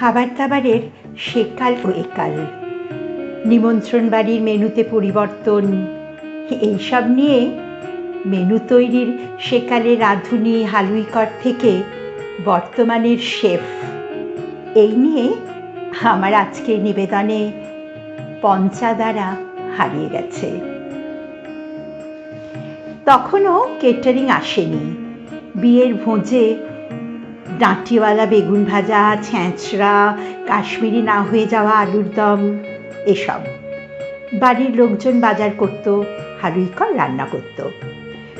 খাবার দাবারের সেকাল ও একাল। নিমন্ত্রণ বাড়ির মেনুতে পরিবর্তন। এইসব নিয়ে মেনু তৈরির সেকালে রাঁধুনি, হালুইকর থেকে বর্তমানের শেফ। এই নিয়ে আমার আজকের নিবেদনে পঞ্চাদারা হারিয়ে গেছে। তখনও কেটারিং আসেনি। বিয়ের ভোজে ডাঁটিওয়ালা বেগুন ভাজা, ছ্যাঁচড়া, কাশ্মীরি না হয়ে যাওয়া আলুর দম, এসব। বাড়ির লোকজন বাজার করত হালুইকর রান্না করত।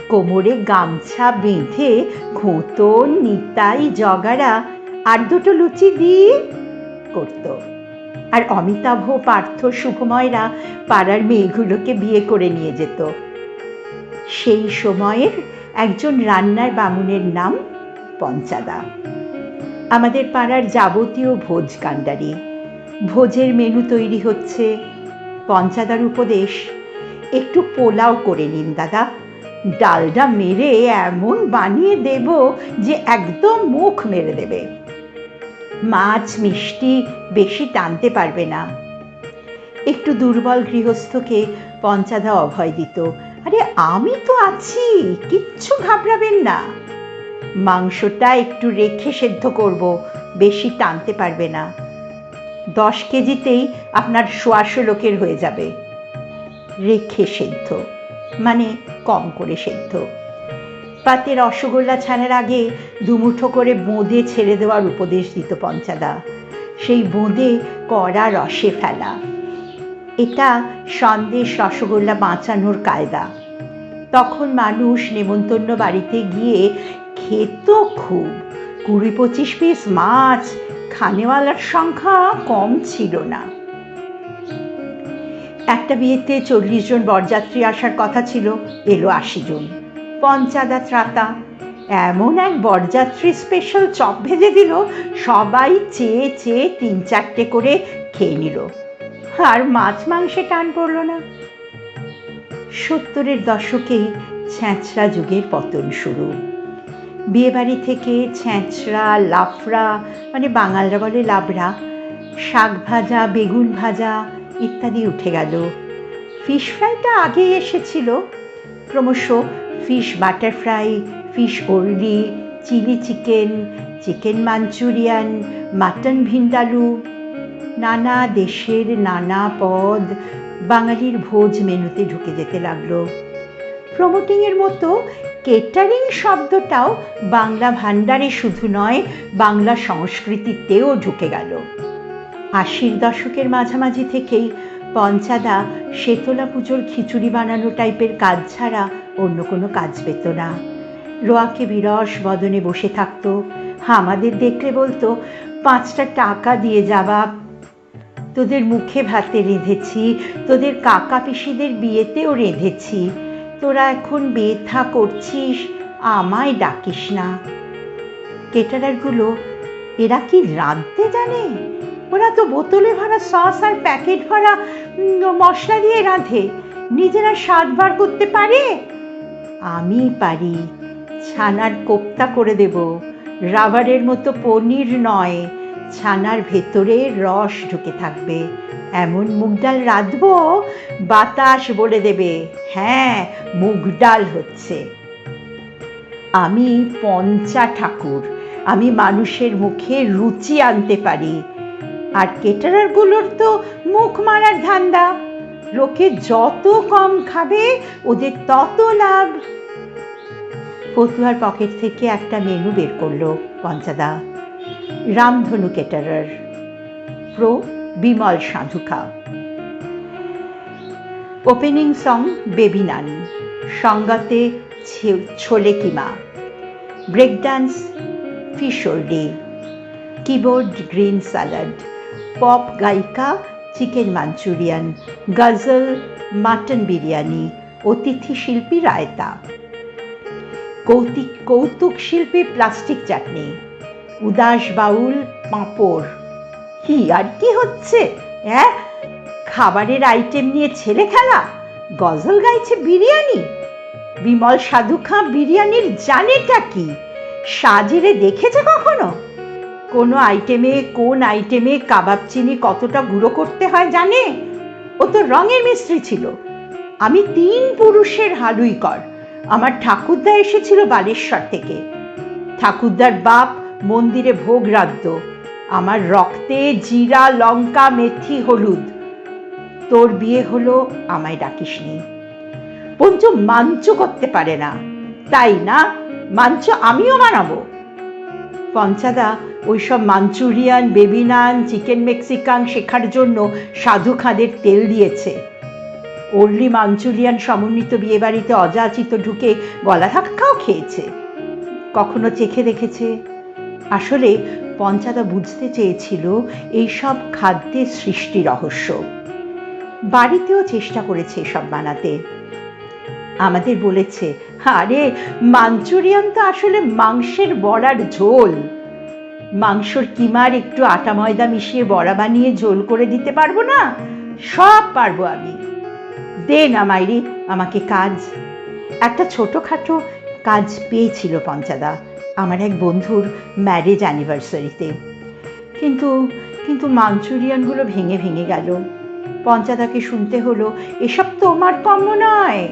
কোমরে গামছা বেঁধে ঘোঁতন নিতাই জগারা আর দুটো লুচি দিয়ে করত। আর অমিতাভ পার্থ শুভময়রা পাড়ার মেয়েগুলোকে বিয়ে করে নিয়ে যেত। সেই সময়ের একজন রান্নার বামুনের নাম পঞ্চাদা। আমাদের পাড়ার যাবতীয় ভোজ কাণ্ডারি। ভোজের মেনু তৈরি হচ্ছে পঞ্চাদার উপদেশ। একটু পোলাও করে নিন, দাদা। ডালডা মেরে এমন বানিয়ে দেব যে একদম মুখ মেরে দেবে। মাছ, মিষ্টি বেশি টানতে পারবে না। একটু দুর্বল গৃহস্থকে পঞ্চাদা অভয় দিত। আরে, আমি তো আছি, কিচ্ছু ঘাবড়াবেন না। মাংসটা একটু রেখে সেদ্ধ করব, বেশি টানতে পারবে না। দশ কেজিতেই আপনার শোয়াশো লোকের হয়ে যাবে। রেখে সেদ্ধ মানে কম করে সেদ্ধ। পাতে রসগোল্লা ছাড়ার আগে দুমুঠো করে বোঁদে ছেড়ে দেওয়ার উপদেশ দিত পঞ্চাদা। সেই বোঁদে কড়া রসে ফেলা। এটা সন্দেশ রসগোল্লা বাঁচানোর কায়দা। তখন মানুষ নেমন্তন্ন বাড়িতে গিয়ে খেত খুব। কুড়ি পঁচিশ পিস মাছ, খানেওয়ালার সংখ্যা কম ছিল না। একটা বিয়েতে চল্লিশ জন বরযাত্রী আসার কথা ছিল, এলো আশি জন। পঞ্চাদা ত্রাতা, এমন এক বরযাত্রী স্পেশাল চপ ভেজে দিল, সবাই চেয়ে চেয়ে তিন চারটে করে খেয়ে নিল। আর মাছ মাংসে টান পড়ল না। সত্তরের দশকেই ছ্যাঁচড়া যুগের পতন শুরু। বিয়েবাড়ি থেকে ছ্যাঁচড়া লাফড়া মানে বাঙালরা বলে লাবড়া, শাক ভাজা, বেগুন ভাজা ইত্যাদি উঠে গেল। ফিশ ফ্রাইটা আগে এসেছিল, ক্রমশ fish butter fry, fish orly, chilli chicken chicken Manchurian, mutton vindaloo, নানা দেশের নানা পদ বাঙালির ভোজ মেনুতে ঢুকে যেতে লাগল। প্রমোটিংয়ের মতো কেটারিং শব্দটাও বাংলা ভাণ্ডারে শুধু নয়, বাংলা সংস্কৃতিতেও ঢুকে গেল। আশির দশকের মাঝামাঝি থেকেই পঞ্চাদা শেতলা পুজোর খিচুড়ি বানানো টাইপের কাজ ছাড়া অন্য কোনো কাজ পেত না। রোয়াকে বিরস বদনে বসে থাকতো। আমাদের দেখলে বলতো, পাঁচটা টাকা দিয়ে যাবা তোদের মুখে ভাতে রেঁধেছি, তোদের কাকা পিসিদের বিয়েতেও রেঁধেছি। তোরা এখন বেথা করছিস, আমায় ডাকিস না। কেটারারগুলো, এরা কি রাঁধতে জানে? ওরা তো বোতলে ভরা সস আর প্যাকেট ভরা মশলা দিয়ে রাঁধে। নিজেরা স্বাদ বার করতে পারে? আমি পারি। ছানার কোপ্তা করে দেব। রাবারের মতো পনির নয়। ছানার ভেতরে রস ঢুকে থাকবে। এমন মুগ ডাল রাঁধবো, বাতাস বলে দেবে হ্যাঁ মুগ ডাল হচ্ছে। আমি পঞ্চা ঠাকুর, আমি মানুষের মুখে রুচি আনতে পারি। আর কেটারারগুলোর তো মুখ মারার ধান্দা। লোকে যত কম খাবে, ওদের তত লাভ। ফতুয়ার পকেট থেকে একটা মেনু বের করল পঞ্চাদা। Ramdhanu কেটারার pro Bimal Sadhuka. Opening song baby naan সঙ্গাতে chole keema break dance ফিশোরডি কিবোর্ড গ্রিন স্যালাড পপ গায়িকা chicken Manchurian ghazal mutton biryani অতিথি শিল্পী রায়তা কৌতিক কৌতুক শিল্পী প্লাস্টিক চাটনি উদাস বাউল পাঁপড়। কি আর কি হচ্ছে হ্যাঁ খাবারের আইটেম নিয়ে ছেলে খেলা, গজল গাইছে বিরিয়ানি। বিমল সাধু খাঁ বিরিয়ানির জানেটা কি? সাজেরে দেখেছে কখনো? কোনো আইটেমে কোন আইটেমে কাবাব চিনি কতটা গুঁড়ো করতে হয় জানে? ও তো রঙের মিস্ত্রি ছিল। আমি তিন পুরুষের হালুই কর আমার ঠাকুরদা এসেছিল বালেশ্বর থেকে। ঠাকুরদার বাপ মন্দিরে ভোগ রাখত। আমার রক্তে জিরা, লঙ্কা, মেথি, হলুদ। তোর বিয়ে হলো, আমায় ডাকিসনি। পঞ্চু মাঞ্চ করতে পারে না। তাই না? মাঞ্চ আমিও বানাবো। পঞ্চাদা, ওইসব মাঞ্চুরিয়ান, বেবিনান, চিকেন মেক্সিকান শেখার জন্য সাধু খাঁদের তেল দিয়েছে। ওরলি মাঞ্চুরিয়ান সমন্বিত বিয়েবাড়িতে অযাচিত ঢুকে গলা ধাক্কাও খেয়েছে। কখনো চেখে দেখেছে আসলে পঞ্চাদা বুঝতে চেয়েছিল এইসব খাদ্যের সৃষ্টি রহস্য। বাড়িতেও চেষ্টা করেছে এসব বানাতে। আমাদের বলেছে, আরে, মাঞ্চুরিয়ান তো আসলে মাংসের বড়ার ঝোল। মাংসর কিমার একটু আটা ময়দা মিশিয়ে বড়া বানিয়ে ঝোল করে দিতে পারব না? সব পারব আমি। দে না মাইরি, আমাকে কাজ। একটা ছোটোখাটো কাজ পেয়েছিল পঞ্চাদা। আমার এক বন্ধুর ম্যারেজ অ্যানিভার্সারিতে কিন্তু কিন্তু মাঞ্চুরিয়ানগুলো ভেঙে ভেঙে গেল। পঞ্চাদাকে শুনতে হলো, এসব তোমার কম্য নয়।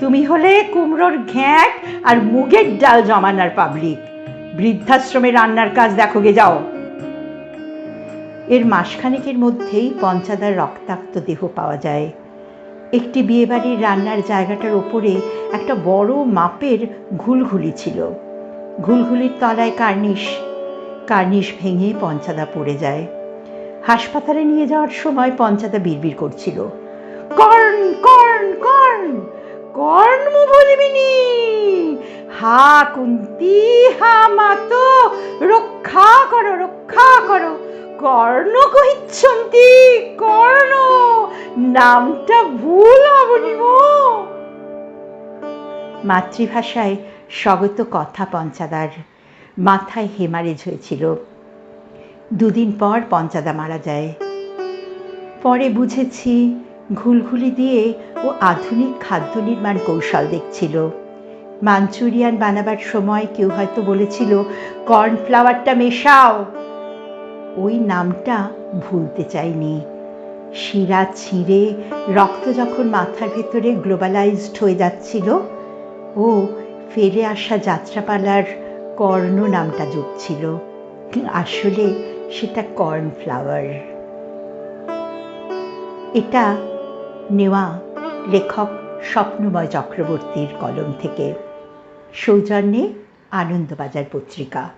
তুমি হলে কুমড়োর ঘ্যাঁট আর মুগের ডাল জমানার পাবলিক বৃদ্ধাশ্রমে রান্নার কাজ দেখো গে, যাও। এর মাসখানেকের মধ্যেই পঞ্চাদার রক্তাক্ত দেহ পাওয়া যায়। একটি বিয়েবাড়ির রান্নার জায়গাটার ওপরে একটা বড় মাপের ঘুলঘুলি ছিল। ঘুলঘুলির তলায় কার্নিশ। কার্নিশ ভেঙে পঞ্চাদা পড়ে যায়। হাসপাতালে নিয়ে যাওয়ার সময় পঞ্চাদা বিড়বিড় করছিল। কর্ন কর্ন কর্ন কর্ম বলিবিনি। হা কুন্তি, হা মাতো, রক্ষা করো রক্ষা করো। কর্ণ কহিচ্ছন্তি, কর্ণ, নামটা ভুল হবনি মাতৃভাষায় স্বগত কথা পঞ্চাদার মাথায় হেমারেজ হয়েছিল দুদিন পর পঞ্চাদা মারা যায়। পরে বুঝেছি ঘুলঘুলি দিয়ে ও আধুনিক খাদ্য নির্মাণ কৌশল দেখছিল। মাঞ্চুরিয়ান বানাবার সময় কেউ হয়তো বলেছিল, কর্নফ্লাওয়ারটা মেশাও। ওই নামটা ভুলতে চাইনি। শিরা ছিঁড়ে রক্ত যখন মাথার ভেতরে গ্লোবালাইজড হয়ে যাচ্ছিল, ও ফেলে আসা যাত্রাপালার কর্ণ নামটা জুটছিল আসলে সেটা কর্নফ্লাওয়ার। এটা নেওয়া লেখক স্বপ্নময় চক্রবর্তীর কলম থেকে। সৌজন্যে আনন্দবাজার পত্রিকা।